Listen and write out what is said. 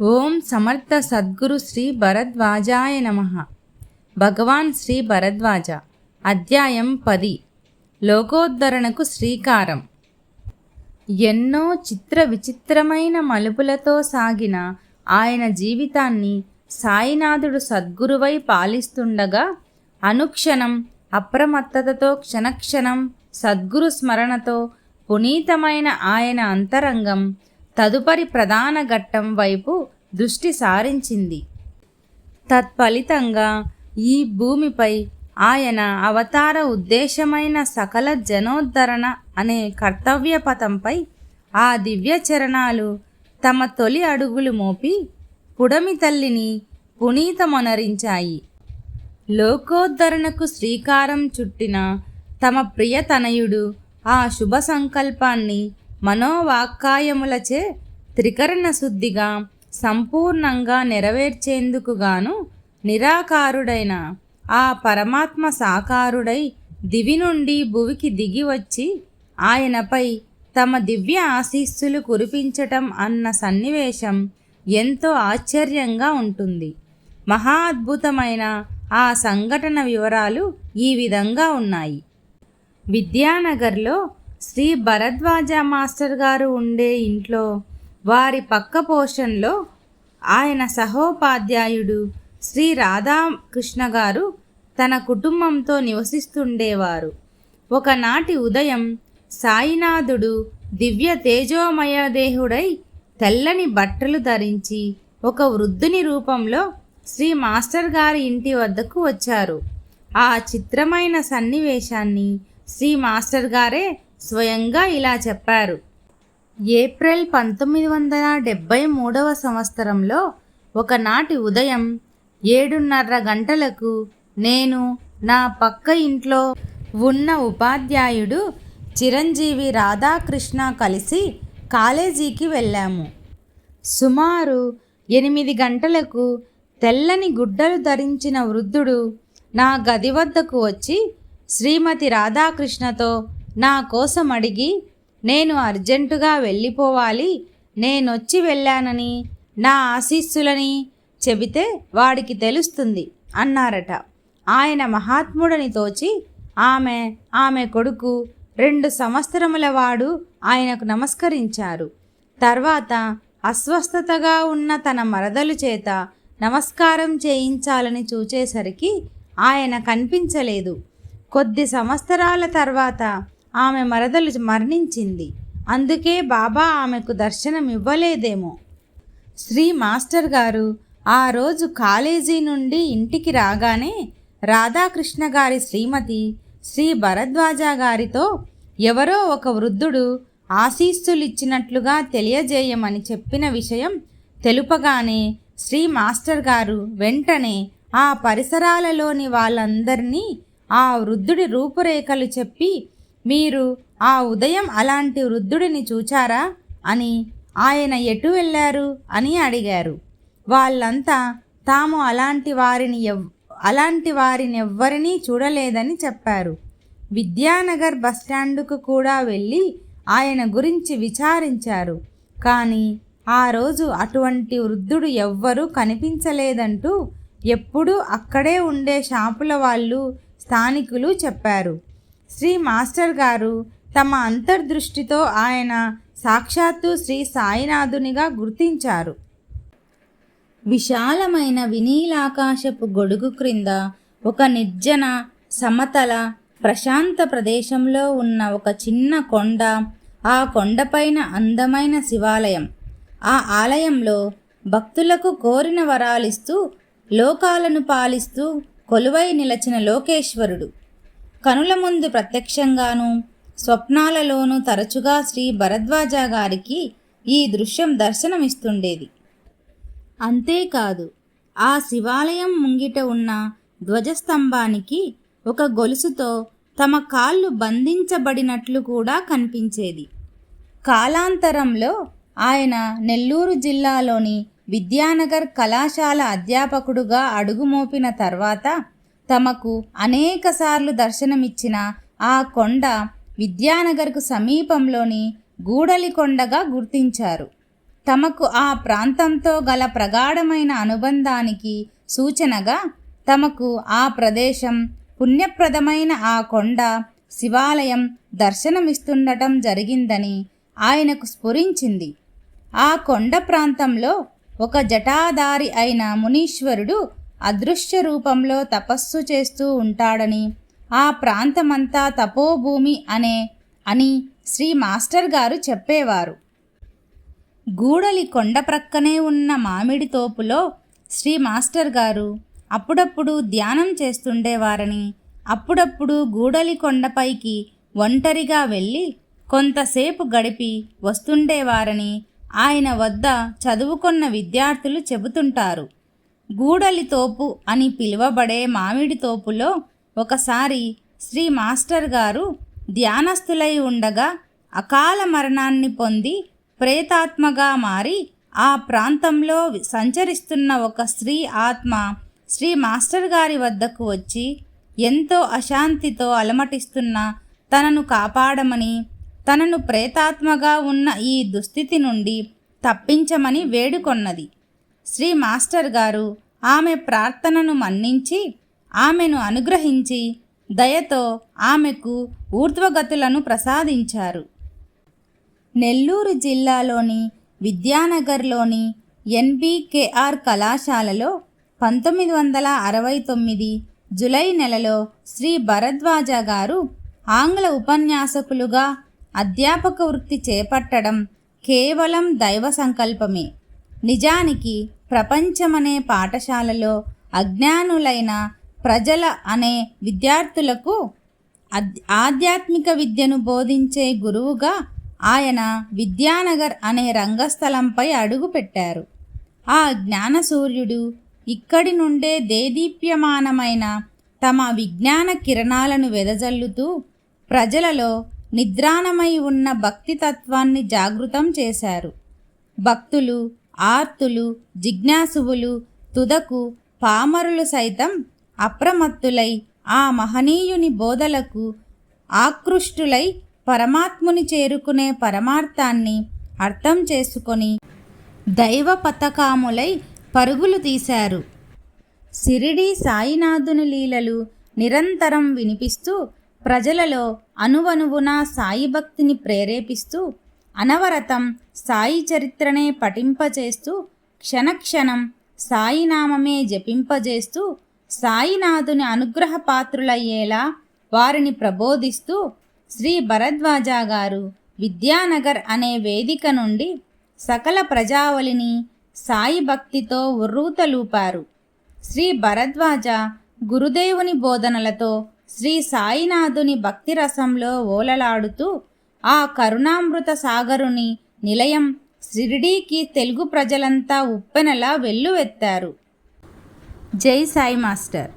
ఓం సమర్థ సద్గురు శ్రీ భరద్వాజాయ నమ. భగవాన్ శ్రీ భరద్వాజ. అధ్యాయం పది. లోకోద్ధరణకు శ్రీకారం. ఎన్నో చిత్ర విచిత్రమైన మలుపులతో సాగిన ఆయన జీవితాన్ని సాయినాథుడు సద్గురువై పాలిస్తుండగా అనుక్షణం అప్రమత్తతతో క్షణక్షణం సద్గురు స్మరణతో పునీతమైన ఆయన అంతరంగం తదుపరి ప్రధాన ఘట్టం వైపు దృష్టి సారించింది. తత్ఫలితంగా ఈ భూమిపై ఆయన అవతార ఉద్దేశమైన సకల జనోద్ధరణ అనే కర్తవ్య పథంపై ఆ దివ్య చరణాలు తమ తొలి అడుగులు మోపి పుడమి తల్లిని పునీతమొనరించాయి. లోకోద్ధరణకు శ్రీకారం చుట్టిన తమ ప్రియతనయుడు ఆ శుభ సంకల్పాన్ని మనోవాక్కాయములచే త్రికరణ శుద్ధిగా సంపూర్ణంగా నెరవేర్చేందుకుగాను నిరాకారుడైన ఆ పరమాత్మ సాకారుడై దివి నుండి భువికి దిగి వచ్చి ఆయనపై తమ దివ్య ఆశీస్సులు కురిపించటం అన్న సన్నివేశం ఎంతో ఆశ్చర్యంగా ఉంటుంది. మహా అద్భుతమైన ఆ సంఘటన వివరాలు ఈ విధంగా ఉన్నాయి. విద్యానగర్లో శ్రీ భరద్వాజ మాస్టర్ గారు ఉండే ఇంట్లో వారి పక్క పోర్షన్లో ఆయన సహోపాధ్యాయుడు శ్రీ రాధాకృష్ణ గారు తన కుటుంబంతో నివసిస్తుండేవారు. ఒకనాటి ఉదయం సాయినాథుడు దివ్య తేజోమయదేహుడై తెల్లని బట్టలు ధరించి ఒక వృద్ధుని రూపంలో శ్రీ మాస్టర్ గారి ఇంటి వద్దకు వచ్చారు. ఆ చిత్రమైన సన్నివేశాన్ని శ్రీ మాస్టర్ గారే స్వయంగా ఇలా చెప్పారు. ఏప్రిల్ పంతొమ్మిది వందల డెబ్భై మూడవ సంవత్సరంలో ఒకనాటి ఉదయం ఏడున్నర గంటలకు నేను నా పక్క ఇంట్లో ఉన్న ఉపాధ్యాయుడు చిరంజీవి రాధాకృష్ణ కలిసి కాలేజీకి వెళ్ళాము. సుమారు ఎనిమిది గంటలకు తెల్లని గుడ్డలు ధరించిన వృద్ధుడు నా గది వద్దకు వచ్చి శ్రీమతి రాధాకృష్ణతో నా కోసం అడిగి నేను అర్జెంటుగా వెళ్ళిపోవాలి నేనొచ్చి వెళ్ళానని నా ఆశీస్సులని చెబితే వాడికి తెలుస్తుంది అన్నారట. ఆయన మహాత్ముడని తోచి ఆమె ఆమె కొడుకు రెండు సంవత్సరముల వాడు ఆయనకు నమస్కరించారు. తర్వాత అస్వస్థతగా ఉన్న తన మరదలు చేత నమస్కారం చేయించాలని చూచేసరికి ఆయన కనిపించలేదు. కొద్ది సంవత్సరాల తర్వాత ఆమె మరదలు మరణించింది. అందుకే బాబా ఆమెకు దర్శనం ఇవ్వలేదేమో. శ్రీ మాస్టర్ గారు ఆ రోజు కాలేజీ నుండి ఇంటికి రాగానే రాధాకృష్ణ గారి శ్రీమతి శ్రీ భరద్వాజ గారితో ఎవరో ఒక వృద్ధుడు ఆశీస్సులిచ్చినట్లుగా తెలియజేయమని చెప్పిన విషయం తెలుపగానే శ్రీ మాస్టర్ గారు వెంటనే ఆ పరిసరాలలోని వాళ్ళందరినీ ఆ వృద్ధుడి రూపురేఖలు చెప్పి మీరు ఆ ఉదయం అలాంటి వృద్ధుడిని చూచారా? అని ఆయన ఎటు వెళ్ళారు? అని అడిగారు. వాళ్ళంతా తాము అలాంటి వారిని ఎవ్ అలాంటి వారిని ఎవ్వరినీ చూడలేదని చెప్పారు. విద్యానగర్ బస్టాండుకు కూడా వెళ్ళి ఆయన గురించి విచారించారు. కానీ ఆ రోజు అటువంటి వృద్ధుడు ఎవ్వరూ కనిపించలేదంటూ ఎప్పుడూ అక్కడే ఉండే షాపుల వాళ్ళు స్థానికులు చెప్పారు. శ్రీ మాస్టర్ గారు తమ అంతర్దృష్టితో ఆయన సాక్షాత్తు శ్రీ సాయినాథునిగా గుర్తించారు. విశాలమైన వినీలాకాశపు గొడుగు క్రింద ఒక నిర్జన సమతల ప్రశాంత ప్రదేశంలో ఉన్న ఒక చిన్న కొండ ఆ కొండపైన అందమైన శివాలయం. ఆ ఆలయంలో భక్తులకు కోరిన వరాలిస్తూ లోకాలను పాలిస్తూ కొలువై నిలచిన లోకేశ్వరుడు. కనుల ముందు ప్రత్యక్షంగాను స్వప్నాలలోనూ తరచుగా శ్రీ భరద్వాజ గారికి ఈ దృశ్యం దర్శనమిస్తుండేది. అంతేకాదు ఆ శివాలయం ముంగిట ఉన్న ధ్వజస్తంభానికి ఒక గొలుసుతో తమ కాళ్ళు బంధించబడినట్లు కూడా కనిపించేది. కాలాంతరంలో ఆయన నెల్లూరు జిల్లాలోని విద్యానగర్ కళాశాల అధ్యాపకుడుగా అడుగుమోపిన తర్వాత తమకు అనేకసార్లు దర్శనమిచ్చిన ఆ కొండ విద్యానగర్కు సమీపంలోని గూడలికొండగా గుర్తించారు. తమకు ఆ ప్రాంతంతో గల ప్రగాఢమైన అనుబంధానికి సూచనగా తమకు ఆ ప్రదేశం పుణ్యప్రదమైన ఆ కొండ శివాలయం దర్శనమిస్తుండటం జరిగిందని ఆయనకు స్ఫురించింది. ఆ కొండ ప్రాంతంలో ఒక జటాధారి అయిన మునీశ్వరుడు అదృశ్య రూపంలో తపస్సు చేస్తూ ఉంటాడని ఆ ప్రాంతమంతా తపోభూమి అనే అని శ్రీ మాస్టర్ గారు చెప్పేవారు. గూడలి కొండ ప్రక్కనే ఉన్న మామిడి తోపులో శ్రీ మాస్టర్ గారు అప్పుడప్పుడు ధ్యానం చేస్తుండేవారని అప్పుడప్పుడు గూడలి కొండపైకి ఒంటరిగా వెళ్ళి కొంతసేపు గడిపి వస్తుండేవారని ఆయన వద్ద చదువుకున్న విద్యార్థులు చెబుతుంటారు. గూడలి తోపు అని పిలువబడే మామిడి తోపులో ఒకసారి శ్రీ మాస్టర్ గారు ధ్యానస్థులై ఉండగా అకాల మరణాన్ని పొంది ప్రేతాత్మగా మారి ఆ ప్రాంతంలో సంచరిస్తున్న ఒక స్త్రీ ఆత్మ శ్రీ మాస్టర్ గారి వద్దకు వచ్చి ఎంతో అశాంతితో అలమటిస్తున్న తనను కాపాడమని తనను ప్రేతాత్మగా ఉన్న ఈ దుస్థితి నుండి తప్పించమని వేడుకొన్నది. శ్రీ మాస్టర్ గారు ఆమె ప్రార్థనను మన్నించి ఆమెను అనుగ్రహించి దయతో ఆమెకు ఊర్ధ్వగతులను ప్రసాదించారు. నెల్లూరు జిల్లాలోని విద్యానగర్లోని ఎన్బికేఆర్ కళాశాలలో పంతొమ్మిది వందల అరవై తొమ్మిది జులై నెలలో శ్రీ భరద్వాజ గారు ఆంగ్ల ఉపన్యాసకులుగా అధ్యాపక వృత్తి చేపట్టడం కేవలం దైవ సంకల్పమే. నిజానికి ప్రపంచమనే పాఠశాలలో అజ్ఞానులైన ప్రజల అనే విద్యార్థులకు ఆధ్యాత్మిక విద్యను బోధించే గురువుగా ఆయన విద్యానగర్ అనే రంగస్థలంపై అడుగుపెట్టారు. ఆ జ్ఞానసూర్యుడు ఇక్కడి నుండే దేదీప్యమానమైన తమ విజ్ఞాన కిరణాలను వెదజల్లుతూ ప్రజలలో నిద్రాణమై ఉన్న భక్తితత్వాన్ని జాగృతం చేశారు. భక్తులు ఆర్తులు జిజ్ఞాసువులు తుదకు పామరులు సైతం అప్రమత్తులై ఆ మహనీయుని బోధలకు ఆకృష్టులై పరమాత్ముని చేరుకునే పరమార్థాన్ని అర్థం చేసుకొని దైవ పతకాములై పరుగులు తీశారు. సిరిడి సాయినాథుని లీలలు నిరంతరం వినిపిస్తూ ప్రజలలో అనువనువున సాయి భక్తిని ప్రేరేపిస్తూ అనవరతం సాయి చరిత్రనే పఠింపచేస్తూ క్షణక్షణం సాయినామమే జపింపజేస్తూ సాయినాథుని అనుగ్రహ పాత్రులయ్యేలా వారిని ప్రబోధిస్తూ శ్రీ భరద్వాజ గారు విద్యానగర్ అనే వేదిక నుండి సకల ప్రజావళిని సాయి భక్తితో ఉర్రూతలూపారు. శ్రీ భరద్వాజ గురుదేవుని బోధనలతో శ్రీ సాయినాథుని భక్తి రసంలో ఓలలాడుతూ ఆ కరుణామృత సాగరుని నిలయం షిరిడీకి తెలుగు ప్రజలంతా ఉప్పెనలా వెల్లువెత్తారు. జై సాయి మాస్టర్.